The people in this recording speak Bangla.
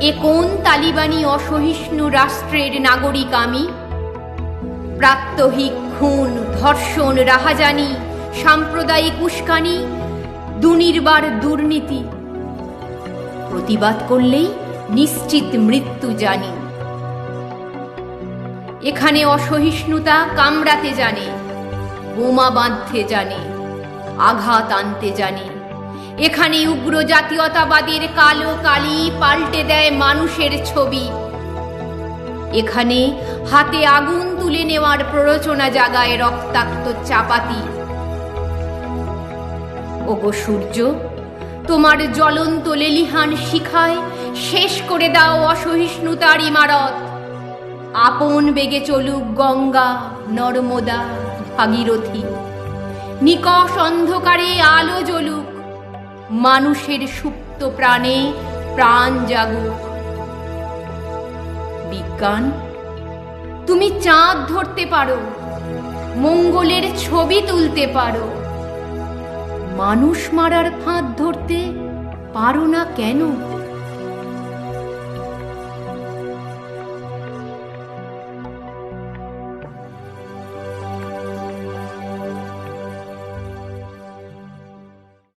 এ কোন তালিবানি অসহিষ্ণু রাষ্ট্রের নাগরিক আমি? প্রাত্যহিক খুন, ধর্ষণ, রাহাজানি, সাম্প্রদায়িক উস্কানি দুনির্বার দুর্নীতি। প্রতিবাদ করলেই নিশ্চিত মৃত্যু জানি। এখানে অসহিষ্ণুতা কামড়াতে জানে, বোমা বাঁধতে জানে, আঘাত আনতে জানে। এখানে উগ্র জাতীয়তাবাদের কালো কালি পাল্টে দেয় মানুষের ছবি। এখানে হাতে আগুন তুলে নেওয়ার প্ররোচনা জাগায় রক্তাক্ত চাপাতি। ওগো সূর্য, তোমার জ্বলন্ত লেলিহান শিখায় শেষ করে দাও অসহিষ্ণুতার ইমারত। আপন বেগে চলুক গঙ্গা, নর্মদা, ভাগীরথী। নিকষ অন্ধকারে আলো জ্বলুক মানুষের সুপ্ত প্রাণে প্রাণ জাগুক বিজ্ঞান, তুমি চাঁদ ধরতে পারো, মঙ্গলের ছবি তুলতে পারো। মানুষ মারার ফাঁদ ধরতে পারো না কেন?